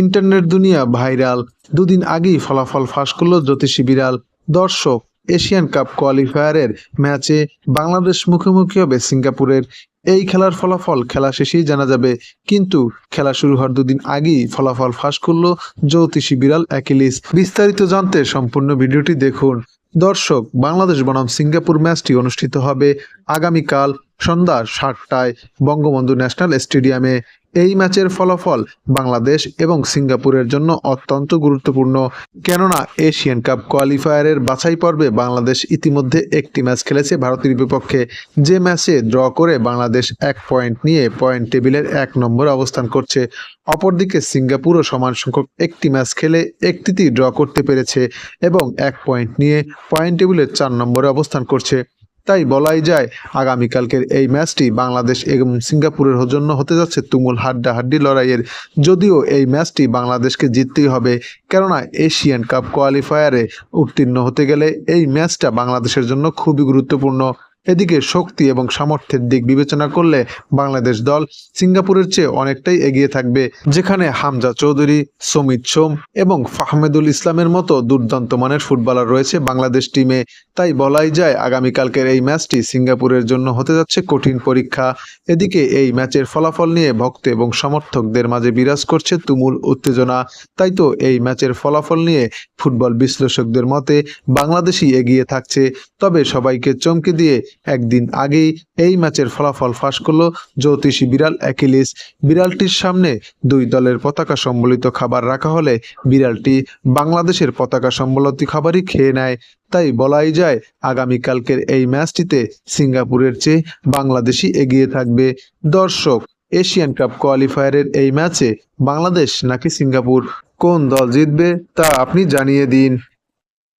Internet দুনিয়া viral. দুদিন আগেই ফলাফল ফাঁস করল জ্যোতিষী বিড়াল, দর্শক। এশিয়ান কাপ কোয়ালিফায়ারের ম্যাচে বাংলাদেশ মুখোমুখি হবে সিঙ্গাপুরের। এই খেলার ফলাফল খেলা শেষেই জানা যাবে। কিন্তু খেলা শুরু হওয়ার দুদিন আগেই ফলাফল ফাঁস করল জ্যোতিষী বিড়াল অ্যাকিলিস। বিস্তারিত জানতে সম্পূর্ণ ভিডিওটি দেখুন। দর্শক, বাংলাদেশ বনাম সিঙ্গাপুর ম্যাচটি অনুষ্ঠিত হবে আগামীকাল সন্ধ্যা সাতটায় বঙ্গবন্ধু ন্যাশনাল স্টেডিয়ামে। এই ম্যাচের ফলাফল বাংলাদেশ এবং সিঙ্গাপুরের জন্য অত্যন্ত গুরুত্বপূর্ণ। কেননা এশিয়ান কাপ কোয়ালিফায়ারের বাছাই পর্বে বাংলাদেশ ইতিমধ্যে একটি ম্যাচ খেলেছে ভারতের বিপক্ষে। যে ম্যাচে ড্র করে বাংলাদেশ এক পয়েন্ট নিয়ে পয়েন্ট টেবিলের এক নম্বরে অবস্থান করছে। অপরদিকে সিঙ্গাপুরও সমান সংখ্যক একটি ম্যাচ খেলে একটিতেই ড্র করতে পেরেছে এবং এক পয়েন্ট নিয়ে পয়েন্ট টেবিলের চার নম্বরে অবস্থান করছে। তাই বলাই যায়, আগামীকালকের এই ম্যাচটি বাংলাদেশ এবং সিঙ্গাপুরের জন্য হতে যাচ্ছে তুমুল হাড্ডাহাড্ডি লড়াইয়ের। যদিও এই ম্যাচটি বাংলাদেশকে জিততেই হবে, কেননা এশিয়ান কাপ কোয়ালিফায়ারে উত্তীর্ণ হতে গেলে এই ম্যাচটা বাংলাদেশের জন্য খুবই গুরুত্বপূর্ণ। এদিকে শক্তি এবং সামর্থ্যের দিক বিবেচনা করলে বাংলাদেশ দল সিঙ্গাপুরের চেয়ে অনেকটাই এগিয়ে থাকবে, যেখানে হামজা চৌধুরী, সমিত সোম এবং ফাহমেদুল ইসলামের মতো দুর্দান্ত মানের ফুটবলার রয়েছে বাংলাদেশ টিমে। তাই বলাই যায়, আগামীকালকের এই ম্যাচটি সিঙ্গাপুরের জন্য হতে যাচ্ছে কঠিন পরীক্ষা। এদিকে এই ম্যাচের ফলাফল নিয়ে ভক্ত এবং সমর্থকদের মাঝে বিরাজ করছে তুমুল উত্তেজনা। তাই তো এই ম্যাচের ফলাফল নিয়ে ফুটবল বিশ্লেষকদের মতে, বাংলাদেশই এগিয়ে থাকছে। তবে সবাইকে চমকে দিয়ে একদিন আগেই এই ম্যাচের ফলাফল ফাঁস করল জ্যোতিষী বিড়াল অ্যাকিলিস। বিড়ালটির সামনে দুই দলের পতাকা সম্বলিত খাবার রাখা হলে বিড়ালটি বাংলাদেশের পতাকা সম্বলিত খাবারই খেয়ে নেয়। তাই বলাই যায়, আগামীকালকের এই ম্যাচটিতে সিঙ্গাপুরের চেয়ে বাংলাদেশই এগিয়ে থাকবে। দর্শক, এশিয়ান কাপ কোয়ালিফায়ারের এই ম্যাচে বাংলাদেশ নাকি সিঙ্গাপুর? কোন দল জিতবে তা আপনি জানিয়ে দিন।